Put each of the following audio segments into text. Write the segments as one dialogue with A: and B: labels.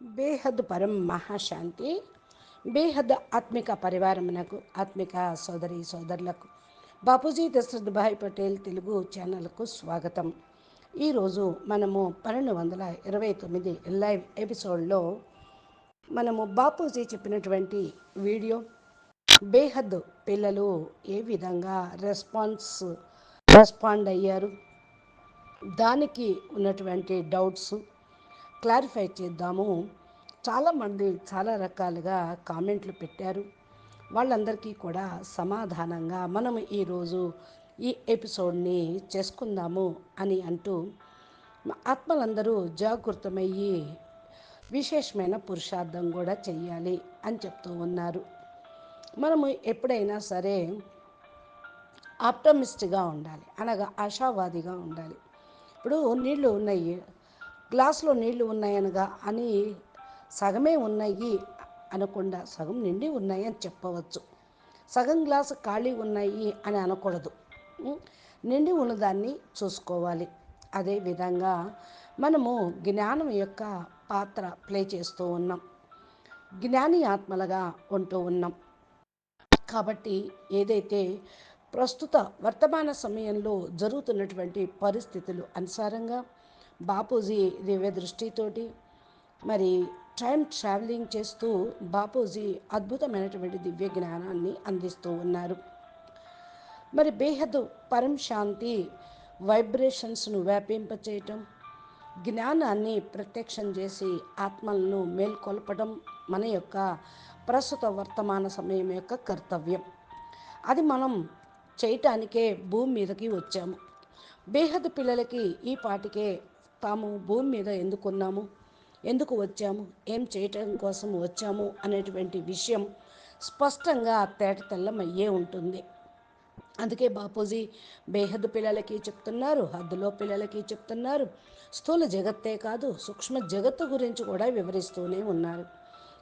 A: బేహద్ పరం మహాశాంతి బేహద్ ఆత్మిక పరివారమునకు ఆత్మిక సోదరి సోదరులకు బాపూజీ దశరథ్ భాయ్ పటేల్ తెలుగు ఛానల్కు స్వాగతం. ఈరోజు మనము పన్నెండు వందల ఇరవై తొమ్మిది లైవ్ ఎపిసోడ్లో మనము బాపూజీ చెప్పినటువంటి వీడియో బేహద్ పిల్లలు ఏ విధంగా రెస్పాన్స్ రెస్పాండ్ అయ్యారు దానికి ఉన్నటువంటి డౌట్స్ క్లారిఫై చేద్దాము. చాలామంది చాలా రకాలుగా కామెంట్లు పెట్టారు. వాళ్ళందరికీ కూడా సమాధానంగా మనం ఈరోజు ఈ ఎపిసోడ్ని చేసుకుందాము అని అంటూ ఆత్మలందరూ జాగృతమయ్యి విశేషమైన పురుషార్థం కూడా చెయ్యాలి అని చెప్తూ ఉన్నారు. మనము ఎప్పుడైనా సరే ఆప్టమిస్ట్గా ఉండాలి. అనగా ఆశావాదిగా ఉండాలి. ఇప్పుడు నీళ్ళు ఉన్నాయి. గ్లాసులో నీళ్ళు ఉన్నాయనగా అని సగమే ఉన్నాయి అనకుండా సగం నిండి ఉన్నాయి అని చెప్పవచ్చు. సగం గ్లాసు ఖాళీ ఉన్నాయి అని అనకూడదు. నిండి ఉన్నదాన్ని చూసుకోవాలి. అదేవిధంగా మనము జ్ఞానం యొక్క పాత్ర ప్లే చేస్తూ ఉన్నాం. జ్ఞాని ఆత్మలుగా ఉంటూ ఉన్నాం. కాబట్టి ఏదైతే ప్రస్తుత వర్తమాన సమయంలో జరుగుతున్నటువంటి పరిస్థితులు అనుసారంగా బాపూజీ దివ్య దృష్టితోటి మరి టైం ట్రావెలింగ్ చేస్తూ బాపూజీ అద్భుతమైనటువంటి దివ్య జ్ఞానాన్ని అందిస్తూ ఉన్నారు. మరి బేహద్ పరం శాంతి వైబ్రేషన్స్ను వ్యాపింపచేయటం జ్ఞానాన్ని ప్రత్యక్షం చేసి ఆత్మలను మేల్కొల్పడం మన యొక్క ప్రస్తుత వర్తమాన సమయం యొక్క కర్తవ్యం. అది మనం చేయటానికే భూమి మీదకి వచ్చాము. బేహద్ పిల్లలకి ఈ పాటికే తాము భూమి మీద ఎందుకున్నాము ఎందుకు వచ్చాము? ఏం చేయటం కోసం వచ్చాము? అనేటువంటి విషయం స్పష్టంగా తేట తెల్లమయ్యే ఉంటుంది. అందుకే బాపూజీ బేహద్ పిల్లలకి చెప్తున్నారు హద్దులో పిల్లలకి చెప్తున్నారు. స్థూల జగత్తే కాదు సూక్ష్మ జగత్తు గురించి కూడా వివరిస్తూనే ఉన్నారు.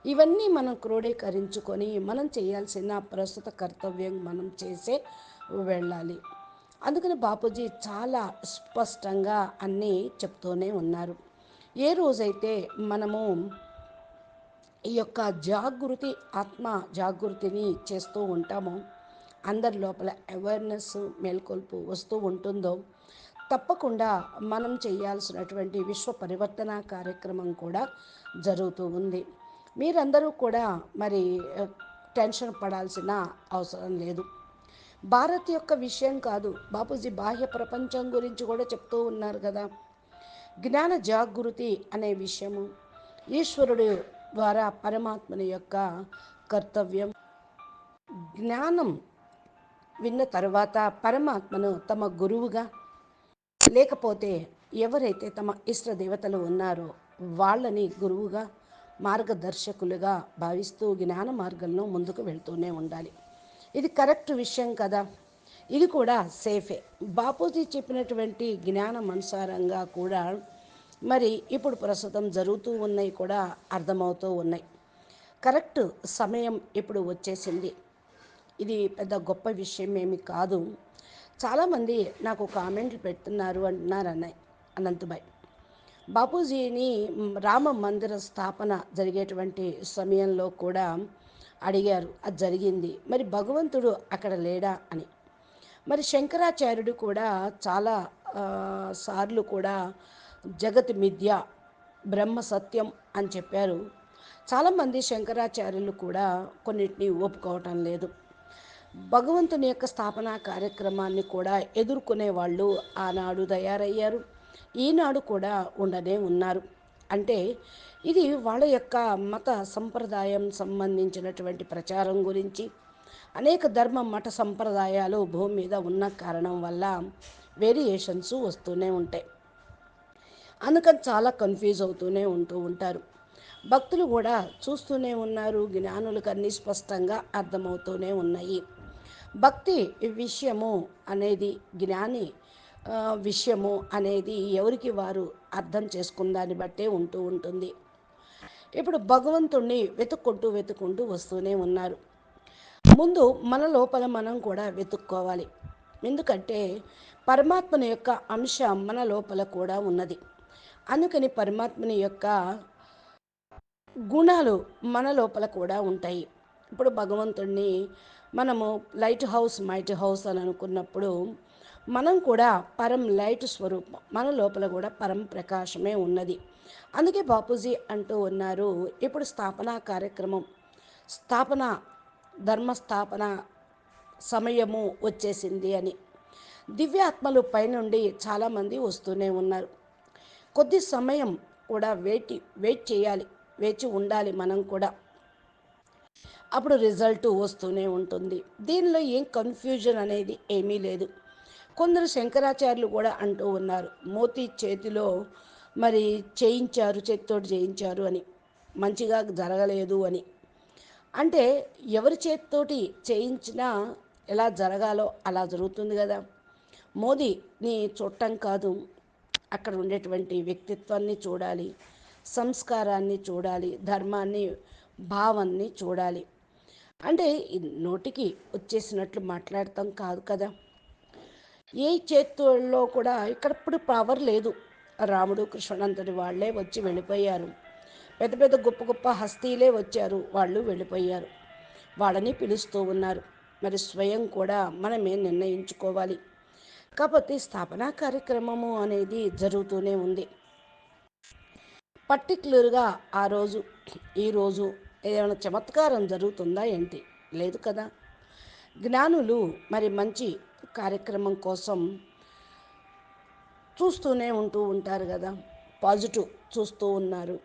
A: ఇవన్నీ మనం క్రోడీకరించుకొని మనం చేయాల్సిన ప్రస్తుత కర్తవ్యం మనం చేసే వెళ్ళాలి. అందుకని బాపూజీ చాలా స్పష్టంగా అన్నీ చెప్తూనే ఉన్నారు. ఏ రోజైతే మనము ఈ యొక్క జాగృతి ఆత్మ జాగృతిని చేస్తూ ఉంటామో అందరి లోపల అవేర్నెస్ మేల్కొల్పు వస్తూ ఉంటుందో తప్పకుండా మనం చేయాల్సినటువంటి విశ్వ పరివర్తన కార్యక్రమం కూడా జరుగుతూ ఉంది. మీరందరూ కూడా మరి టెన్షన్ పడాల్సిన అవసరం లేదు. భారత్ యొక్క విషయం కాదు. బాపూజీ బాహ్య ప్రపంచం గురించి కూడా చెప్తూ ఉన్నారు కదా. జ్ఞాన జాగృతి అనే విషయము ఈశ్వరుడు ద్వారా పరమాత్మని యొక్క కర్తవ్యం. జ్ఞానం విన్న తర్వాత పరమాత్మను తమ గురువుగా లేకపోతే ఎవరైతే తమ ఇష్ట దేవతలు ఉన్నారో వాళ్ళని గురువుగా మార్గదర్శకులుగా భావిస్తూ జ్ఞాన మార్గంలో ముందుకు వెళ్తూనే ఉండాలి. ఇది కరెక్ట్ విషయం కదా. ఇది కూడా సేఫే. బాపూజీ చెప్పినటువంటి జ్ఞానం అనుసారంగా కూడా మరి ఇప్పుడు ప్రస్తుతం జరుగుతూ ఉన్నాయి కూడా అర్థమవుతూ ఉన్నాయి. కరెక్ట్ సమయం ఇప్పుడు వచ్చేసింది. ఇది పెద్ద గొప్ప విషయం ఏమి కాదు. చాలామంది నాకు కామెంట్లు పెడుతున్నారు అంటున్నారు అన్నయ్య అనంతబాయ్. బాపూజీని రామ మందిర స్థాపన జరిగేటువంటి సమయంలో కూడా అడిగారు. అది జరిగింది. మరి భగవంతుడు అక్కడ లేడా? అని. మరి శంకరాచార్యుడు కూడా చాలా సార్లు కూడా జగత్ మిథ్య బ్రహ్మ సత్యం అని చెప్పారు. చాలామంది శంకరాచార్యులు కూడా కొన్నిటిని ఒప్పుకోవటం లేదు. భగవంతుని యొక్క స్థాపన కార్యక్రమాన్ని కూడా ఎదుర్కొనే వాళ్ళు ఆనాడు తయారయ్యారు. ఈనాడు కూడా ఉండనే ఉన్నారు. అంటే ఇది వాళ్ళ యొక్క మత సంప్రదాయం సంబంధించినటువంటి ప్రచారం గురించి అనేక ధర్మ మఠ సంప్రదాయాలు భూమి మీద ఉన్న కారణం వల్ల వేరియేషన్స్ వస్తూనే ఉంటాయి. అందుకని చాలా కన్ఫ్యూజ్ అవుతూనే ఉంటూ ఉంటారు. భక్తులు కూడా చూస్తూనే ఉన్నారు జ్ఞానులకు అన్నీ స్పష్టంగా అర్థమవుతూనే ఉన్నాయి. భక్తి విషయము అనేది జ్ఞాని విషయము అనేది ఎవరికి వారు అర్థం చేసుకున్న దాన్ని బట్టే ఉంటూ ఉంటుంది. ఇప్పుడు భగవంతుణ్ణి వెతుక్కుంటూ వెతుక్కుంటూ వస్తూనే ఉన్నారు. ముందు మన లోపల మనం కూడా వెతుక్కోవాలి. ఎందుకంటే పరమాత్మని యొక్క అంశం మన లోపల కూడా ఉన్నది. అందుకని పరమాత్మని యొక్క గుణాలు మన లోపల కూడా ఉంటాయి. ఇప్పుడు భగవంతుడిని మనము లైట్ హౌస్ మైట్ హౌస్ అని అనుకున్నప్పుడు మనం కూడా పరం లైట్ స్వరూపం మన లోపల కూడా పరం ప్రకాశమే ఉన్నది. అందుకే బాపూజీ అంటూ ఉన్నారు ఇప్పుడు స్థాపన కార్యక్రమం స్థాపన ధర్మస్థాపన సమయము వచ్చేసింది అని. దివ్యాత్మలు పైనుండి చాలామంది వస్తూనే ఉన్నారు. కొద్ది సమయం కూడా వెయిట్ వెయిట్ చేయాలి వేచి ఉండాలి మనం కూడా. అప్పుడు రిజల్ట్ వస్తూనే ఉంటుంది. దీనిలో ఏం కన్ఫ్యూజన్ అనేది ఏమీ లేదు. కొందరు శంకరాచార్యులు కూడా అంటూ ఉన్నారు మోతి చేతిలో మరి చేయించారు చేతితోటి చేయించారు అని. మంచిగా జరగలేదు అని. అంటే ఎవరి చేతితోటి చేయించినా ఎలా జరగాలో అలా జరుగుతుంది కదా. మోదీని చూడటం కాదు. అక్కడ ఉండేటువంటి వ్యక్తిత్వాన్ని చూడాలి సంస్కారాన్ని చూడాలి ధర్మాన్ని భావాన్ని చూడాలి. అంటే నోటికి వచ్చేసినట్లు మాట్లాడటం కాదు కదా. ఏ చేతుల్లో కూడా ఇక్కడప్పుడు పవర్ లేదు. రాముడు కృష్ణుడు అంతటి వాళ్ళే వచ్చి వెళ్ళిపోయారు. పెద్ద పెద్ద గొప్ప గొప్ప హస్తీలే వచ్చారు. వాళ్ళు వెళ్ళిపోయారు. వాళ్ళని పిలుస్తూ ఉన్నారు. మరి స్వయం కూడా మనమే నిర్ణయించుకోవాలి. కాకపోతే స్థాపన కార్యక్రమము అనేది జరుగుతూనే ఉంది. పర్టిక్యులర్గా ఆ రోజు ఈరోజు ఏదైనా చమత్కారం జరుగుతుందా ఏంటి? లేదు కదా. జ్ఞానులు మరి మంచి కార్యక్రమం కోసం చూస్తూనే ఉంటూ ఉంటారు కదా. పాజిటివ్ చూస్తూ ఉన్నారు.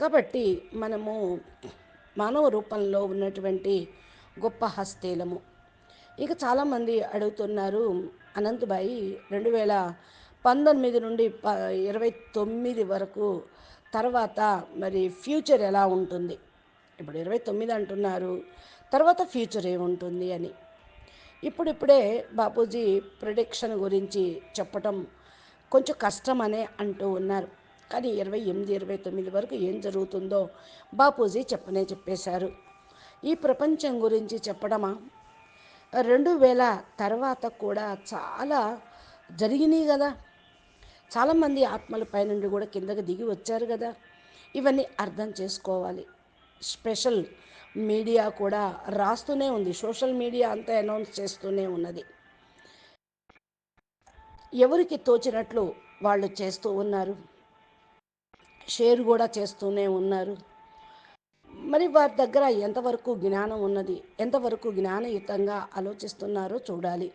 A: కాబట్టి మనము మానవ రూపంలో ఉన్నటువంటి గొప్ప హస్తీలము. ఇక చాలామంది అడుగుతున్నారు అనంతబాయి రెండు వేల పంతొమ్మిది నుండి ప ఇరవై తొమ్మిది వరకు తర్వాత మరి ఫ్యూచర్ ఎలా ఉంటుంది? ఇప్పుడు ఇరవై తొమ్మిది అంటున్నారు తర్వాత ఫ్యూచర్ ఏముంటుంది? అని. ఇప్పుడిప్పుడే బాపూజీ ప్రొడిక్షన్ గురించి చెప్పటం కొంచెం కష్టమనే అంటూ ఉన్నారు. కానీ ఇరవై ఎనిమిది ఇరవై తొమ్మిది వరకు ఏం జరుగుతుందో బాపూజీ చెప్పనే చెప్పేశారు. ఈ ప్రపంచం గురించి చెప్పడమా? రెండు వేల తర్వాత కూడా చాలా జరిగినాయి కదా. చాలామంది ఆత్మల పైనుండి కూడా కిందకి దిగి వచ్చారు కదా. ఇవన్నీ అర్థం చేసుకోవాలి. స్పెషల్ మీడియా కూడా రాస్తూనే ఉంది. సోషల్ మీడియా అంతా అనౌన్స్ చేస్తూనే ఉన్నది. ఎవరికి తోచినట్లు వాళ్ళు చేస్తూ ఉన్నారు? షేర్ కూడా చేస్తూనే ఉన్నారు. మరి వారి దగ్గర ఎంతవరకు జ్ఞానం ఉన్నది? ఎంతవరకు జ్ఞానయుతంగా ఆలోచిస్తున్నారో చూడాలి.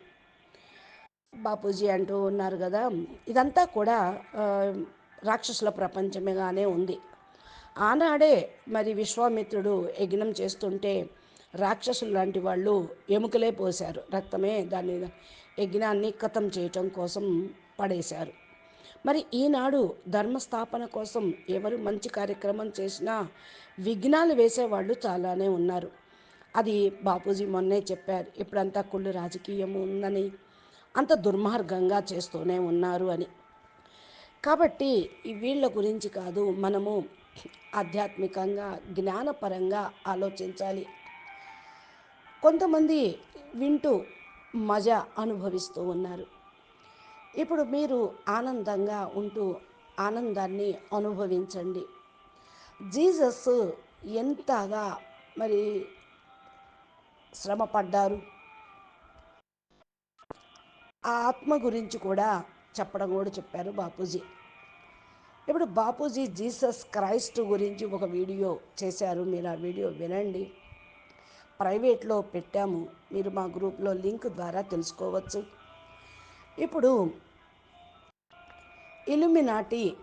A: బాపూజీ అంటూ ఉన్నారు కదా. ఇదంతా కూడా రాక్షసుల ప్రపంచమేగానే ఉంది. ఆనాడే మరి విశ్వామిత్రుడు యజ్ఞం చేస్తుంటే రాక్షసులు లాంటి వాళ్ళు ఎముకలే పోశారు. రక్తమే దాని యజ్ఞాన్ని కథం చేయటం కోసం పడేశారు. మరి ఈనాడు ధర్మస్థాపన కోసం ఎవరు మంచి కార్యక్రమం చేసినా విఘ్నాలు వేసేవాళ్ళు చాలానే ఉన్నారు. అది బాపూజీ మొన్నే చెప్పారు. ఇప్పుడంతా కుళ్ళు రాజకీయం ఉందని అంత దుర్మార్గంగా చేస్తూనే ఉన్నారు అని. కాబట్టి ఈ వీళ్ళ గురించి కాదు మనము ఆధ్యాత్మికంగా జ్ఞానపరంగా ఆలోచించాలి. కొంతమంది వింటూ మజా అనుభవిస్తూ ఉన్నారు. ఇప్పుడు మీరు ఆనందంగా ఉంటూ ఆనందాన్ని అనుభవించండి. జీసస్ ఎంతగా మరి శ్రమపడ్డారు? ఆ ఆత్మ గురించి కూడా చెప్పడం కూడా చెప్పారు బాపూజీ. ఇప్పుడు బాపూజీ జీసస్ క్రైస్ట్ గురించి ఒక వీడియో చేశారు. మీరు ఆ వీడియో వినండి. ప్రైవేట్లో పెట్టాము. మీరు మా గ్రూప్లో లింక్ ద్వారా తెలుసుకోవచ్చు. ఇప్పుడు ఇలుమినాటి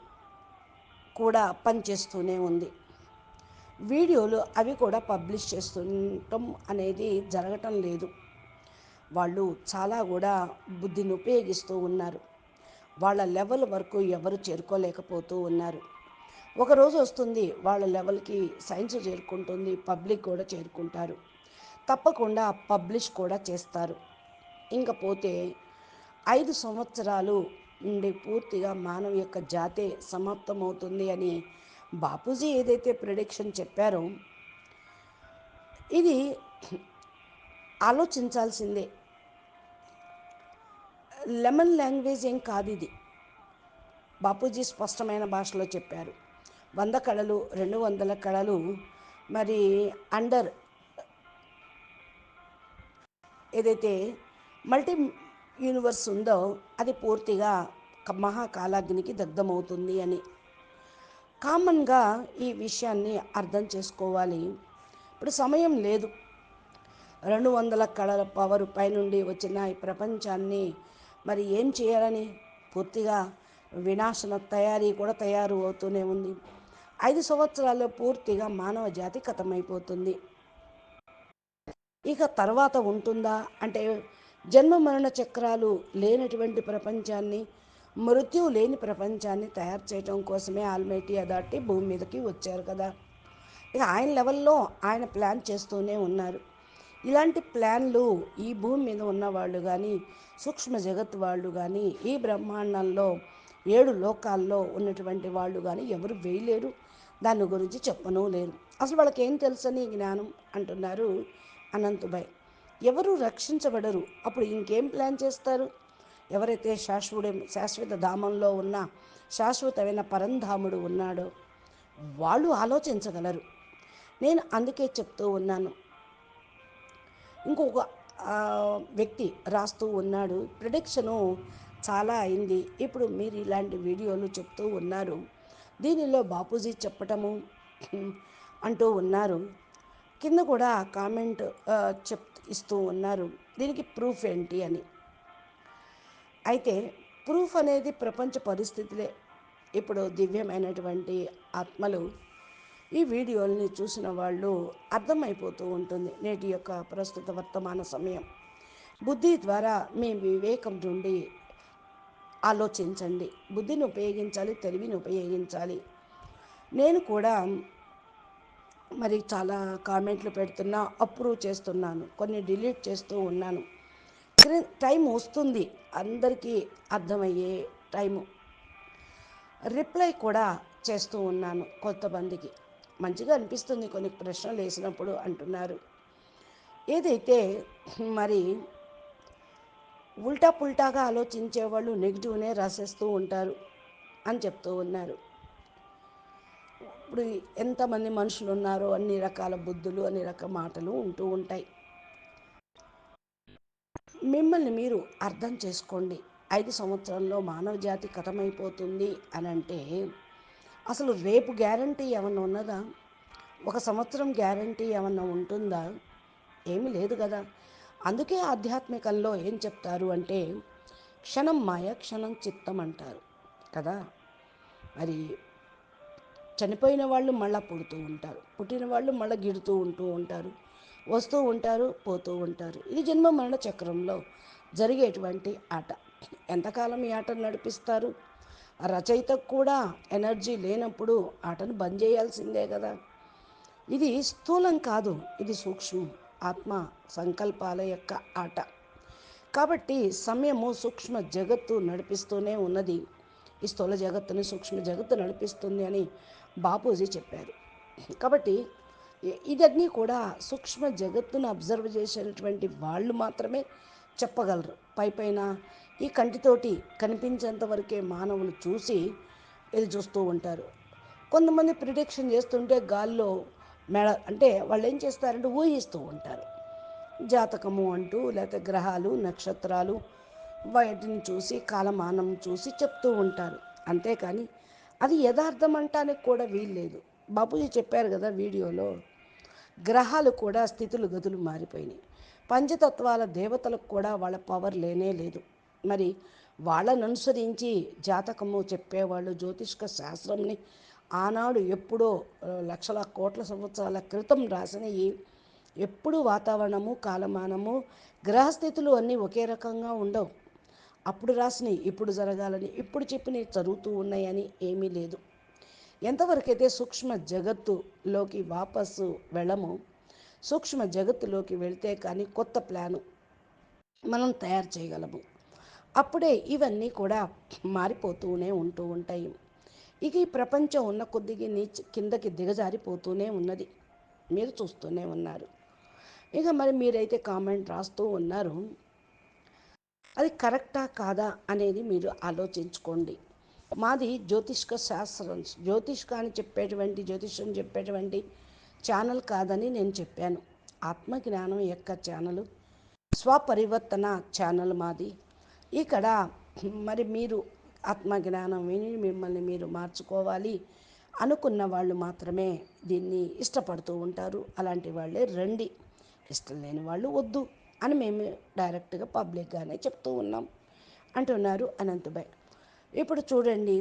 A: కూడా పనిచేస్తూనే ఉంది. వీడియోలు అవి కూడా పబ్లిష్ చేస్తుండటం అనేది జరగటం లేదు. వాళ్ళు చాలా కూడా బుద్ధిని ఉపయోగిస్తూ ఉన్నారు. వాళ్ళ లెవెల్ వరకు ఎవరు చేరుకోలేకపోతూ ఉన్నారు. ఒక రోజు వస్తుంది వాళ్ళ లెవెల్కి సైన్స్ చేరుకుంటుంది పబ్లిక్ కూడా చేరుకుంటారు. తప్పకుండా పబ్లిష్ కూడా చేస్తారు. ఇంకా పోతే ఐదు సంవత్సరాలు నుండి పూర్తిగా మానవ యొక్క జాతే సమాప్తమవుతుంది అని బాపూజీ ఏదైతే ప్రిడిక్షన్ చెప్పారో ఇది ఆలోచించాల్సిందే. లెమన్ లాంగ్వేజ్ ఏం కాదు ఇది. బాపూజీ స్పష్టమైన భాషలో చెప్పారు. వంద కళలు రెండు వందల కళలు మరి అండర్ ఏదైతే మల్టీ యూనివర్స్ ఉందో అది పూర్తిగా మహాకాలాగ్నికి దగ్ధమవుతుంది అని. కామన్గా ఈ విషయాన్ని అర్థం చేసుకోవాలి. ఇప్పుడు సమయం లేదు. రెండు వందల కళల పవర్ పైనుండి వచ్చిన ఈ ప్రపంచాన్ని మరి ఏం చేయాలని పూర్తిగా వినాశన తయారీ కూడా తయారు అవుతూనే ఉంది. ఐదు సంవత్సరాల్లో పూర్తిగా మానవ జాతి కథమైపోతుంది. ఇక తర్వాత ఉంటుందా? అంటే జన్మ మరణ చక్రాలు లేనటువంటి ప్రపంచాన్ని మృత్యు లేని ప్రపంచాన్ని తయారు చేయడం కోసమే ఆల్మైటీ దాటి భూమి మీదకి వచ్చారు కదా. ఇక ఆయన లెవెల్లో ఆయన ప్లాన్ చేస్తూనే ఉన్నారు. ఇలాంటి ప్లాన్లు ఈ భూమి మీద ఉన్నవాళ్ళు కానీ సూక్ష్మ జగత్ వాళ్ళు కానీ ఈ బ్రహ్మాండంలో ఏడు లోకాల్లో ఉన్నటువంటి వాళ్ళు కానీ ఎవరు వేయలేరు. దాని గురించి చెప్పను లేరు. అసలు వాళ్ళకి ఏం తెలుసని జ్ఞానం అంటున్నారు అనంతుభాయ్ ఎవరు రక్షించబడరు. అప్పుడు ఇంకేం ప్లాన్ చేస్తారు? ఎవరైతే శాశ్వత శాశ్వత ధామంలో ఉన్న శాశ్వతమైన పరంధాముడు ఉన్నాడో వాళ్ళు ఆలోచించగలరు. నేను అందుకే చెప్తూ ఉన్నాను. ఇంకొక వ్యక్తి రాస్తూ ఉన్నాడు. ప్రొడక్షను చాలా అయింది. ఇప్పుడు మీరు ఇలాంటి వీడియోలు చెప్తూ ఉన్నారు. దీనిలో బాపూజీ చెప్పటము అంటూ ఉన్నారు. కింద కూడా కామెంట్ చెప్ ఇస్తూ ఉన్నారు. దీనికి ప్రూఫ్ ఏంటి అని. అయితే ప్రూఫ్ అనేది ప్రపంచ పరిస్థితులే. ఇప్పుడు దివ్యమైనటువంటి ఆత్మలు ఈ వీడియోల్ని చూసిన వాళ్ళు అర్థమైపోతూ ఉంటుంది నేటి యొక్క ప్రస్తుత వర్తమాన సమయం. బుద్ధి ద్వారా మీ వివేకం నుండి ఆలోచించండి. బుద్ధిని ఉపయోగించాలి తెలివిని ఉపయోగించాలి. నేను కూడా మరి చాలా కామెంట్లు పెడుతున్నా అప్రూవ్ చేస్తున్నాను కొన్ని డిలీట్ చేస్తూ ఉన్నాను. టైం వస్తుంది అందరికీ అర్థమయ్యే టైము. రిప్లై కూడా చేస్తూ ఉన్నాను కొంతమందికి. మంచిగా అనిపిస్తుంది కొన్ని ప్రశ్నలు వేసినప్పుడు అంటున్నారు. ఏదైతే మరి ఉల్టా పుల్టాగా ఆలోచించే వాళ్ళు నెగిటివ్నే రాసేస్తూ ఉంటారు అని చెప్తూ ఉన్నారు. ఇప్పుడు ఎంతమంది మనుషులు ఉన్నారో అన్ని రకాల బుద్ధులు అన్ని రకాల మాటలు ఉంటూ ఉంటాయి. మిమ్మల్ని మీరు అర్థం చేసుకోండి. ఐదు సంవత్సరంలో మానవ జాతి కథమైపోతుంది అని అంటే అసలు రేపు గ్యారంటీ ఏమన్నా ఉన్నదా? ఒక సంవత్సరం గ్యారంటీ ఏమన్నా ఉంటుందా? ఏమీ లేదు కదా. అందుకే ఆధ్యాత్మికంలో ఏం చెప్తారు అంటే క్షణం మాయ క్షణం చిత్తం అంటారు కదా. మరి చనిపోయిన వాళ్ళు మళ్ళీ పుడుతూ ఉంటారు. పుట్టిన వాళ్ళు మళ్ళీ గిడుతూ ఉంటూ ఉంటారు. వస్తూ ఉంటారు పోతూ ఉంటారు. ఇది జన్మ మరణ చక్రంలో జరిగేటువంటి ఆట. ఎంతకాలం ఈ ఆటను నడిపిస్తారు? రచయితకు కూడా ఎనర్జీ లేనప్పుడు ఆటను బంద్ చేయాల్సిందే కదా. ఇది స్థూలం కాదు ఇది సూక్ష్మం ఆత్మ సంకల్పాల యొక్క ఆట. కాబట్టి సమయము సూక్ష్మ జగత్తు నడిపిస్తూనే ఉన్నది. ఈ స్థూల జగత్తుని సూక్ష్మ జగత్తు నడిపిస్తుంది అని బాపూజీ చెప్పారు. కాబట్టి ఇదన్నీ కూడా సూక్ష్మ జగత్తును అబ్జర్వ్ చేసినటువంటి వాళ్ళు మాత్రమే చెప్పగలరు. పై పైన ఈ కంటితోటి కనిపించేంత వరకే మానవులు చూసి ఇది చూస్తూ ఉంటారు. కొంతమంది ప్రిడిక్షన్ చేస్తుంటే గాల్లో మెడ అంటే వాళ్ళు ఏం చేస్తారంటే ఊహిస్తూ ఉంటారు. జాతకము అంటూ లేకపోతే గ్రహాలు నక్షత్రాలు వాటిని చూసి కాలమానం చూసి చెప్తూ ఉంటారు. అంతేకాని అది యథార్థం అంటానికి కూడా వీల్లేదు బాపూజీ చెప్పారు కదా వీడియోలో గ్రహాలు కూడా స్థితులు గతులు మారిపోయినాయి. పంచతత్వాల దేవతలకు కూడా వాళ్ళ పవర్ లేనే లేదు. మరి వాళ్ళను అనుసరించి జాతకము చెప్పేవాళ్ళు జ్యోతిష్క శాస్త్రంని ఆనాడు ఎప్పుడో లక్షల కోట్ల సంవత్సరాల క్రితం రాసినవి ఎప్పుడు వాతావరణము కాలమానము గ్రహస్థితులు అన్నీ ఒకే రకంగా ఉండవు. అప్పుడు రాసినవి ఇప్పుడు జరగాలని ఇప్పుడు చెప్పినవి చదువుతూ ఉన్నాయని ఏమీ లేదు. ఎంతవరకైతే సూక్ష్మ జగత్తులోకి వాపసు వెళ్ళము సూక్ష్మ జగత్తులోకి వెళ్తే కానీ కొత్త ప్లాను మనం తయారు చేయగలము. అప్పుడే ఇవన్నీ కూడా మారిపోతూనే ఉంటూ ఉంటాయి. ఇక ఈ ప్రపంచం ఉన్న కొద్దిగా నీచ్ కిందకి దిగజారిపోతూనే ఉన్నది. మీరు చూస్తూనే ఉన్నారు. ఇక మరి మీరైతే కామెంట్ రాస్తూ ఉన్నారు. అది కరెక్టా కాదా అనేది మీరు ఆలోచించుకోండి. మాది జ్యోతిష్క శాస్త్రం జ్యోతిష్క అని చెప్పేటువంటి జ్యోతిష్యం చెప్పేటువంటి ఛానల్ కాదని నేను చెప్పాను. ఆత్మజ్ఞానం యొక్క ఛానల్ స్వపరివర్తన ఛానల్ మాది. ఇక్కడ మరి మీరు ఆత్మజ్ఞానం విని మిమ్మల్ని మీరు మార్చుకోవాలి అనుకున్న వాళ్ళు మాత్రమే దీన్ని ఇష్టపడుతూ ఉంటారు. అలాంటి వాళ్ళే రండి. ఇష్టం లేని వాళ్ళు వద్దు అని మేము డైరెక్ట్గా పబ్లిక్గానే చెప్తూ ఉన్నాం. అంటున్నారు అనంతభాయ్ ఇప్పుడు చూడండి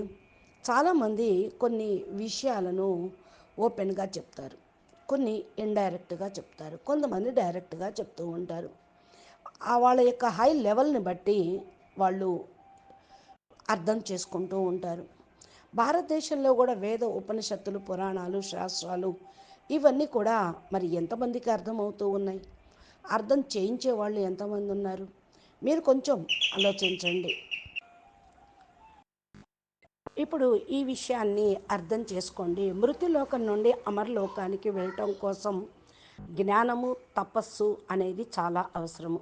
A: చాలామంది కొన్ని విషయాలను ఓపెన్గా చెప్తారు. కొన్ని ఇండైరెక్ట్గా చెప్తారు. కొంతమంది డైరెక్ట్గా చెప్తూ ఉంటారు. వాళ్ళ యొక్క హై లెవెల్ని బట్టి వాళ్ళు అర్థం చేసుకుంటూ ఉంటారు. భారతదేశంలో కూడా వేద ఉపనిషత్తులు పురాణాలు శాస్త్రాలు ఇవన్నీ కూడా మరి ఎంతమందికి అర్థమవుతూ ఉన్నాయి? అర్థం చేయించే వాళ్ళు ఎంతమంది ఉన్నారు? మీరు కొంచెం ఆలోచించండి. ఇప్పుడు ఈ విషయాన్ని అర్థం చేసుకోండి. మృతిలోకం నుండి అమరలోకానికి వెళ్ళటం కోసం జ్ఞానము తపస్సు అనేది చాలా అవసరము.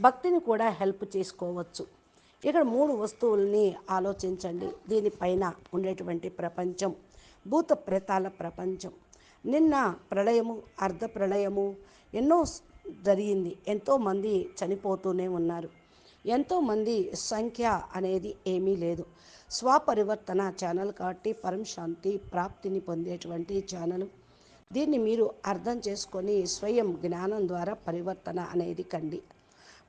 A: భక్తిని కూడా హెల్ప్ చేసుకోవచ్చు. ఇక్కడ మూడు వస్తువుల్ని ఆలోచించండి. దీనిపైన ఉండేటువంటి ప్రపంచం భూత ప్రేతాల ప్రపంచం. నిన్న ప్రళయము అర్ధ ప్రళయము ఎన్నో జరిగింది. ఎంతోమంది చనిపోతూనే ఉన్నారు. ఎంతోమంది సంఖ్య అనేది ఏమీ లేదు. స్వపరివర్తన ఛానల్ కాబట్టి పరం శాంతి ప్రాప్తిని పొందేటువంటి ఛానల్. దీన్ని మీరు అర్థం చేసుకొని స్వయం జ్ఞానం ద్వారా పరివర్తన అనేది కండి.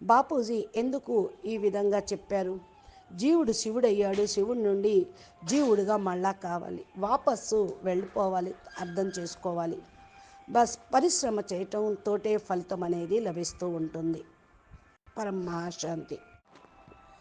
A: బాపూజీ ఎందుకు ఈ విధంగా చెప్పారు? జీవుడు శివుడయ్యాడు శివుడి నుండి జీవుడిగా మళ్ళా కావాలి. వాపస్సు వెళ్ళిపోవాలి అర్థం చేసుకోవాలి. బస్ పరిశ్రమ చేయటంతోటే ఫలితం అనేది లభిస్తూ ఉంటుంది. పరమాశాంతి.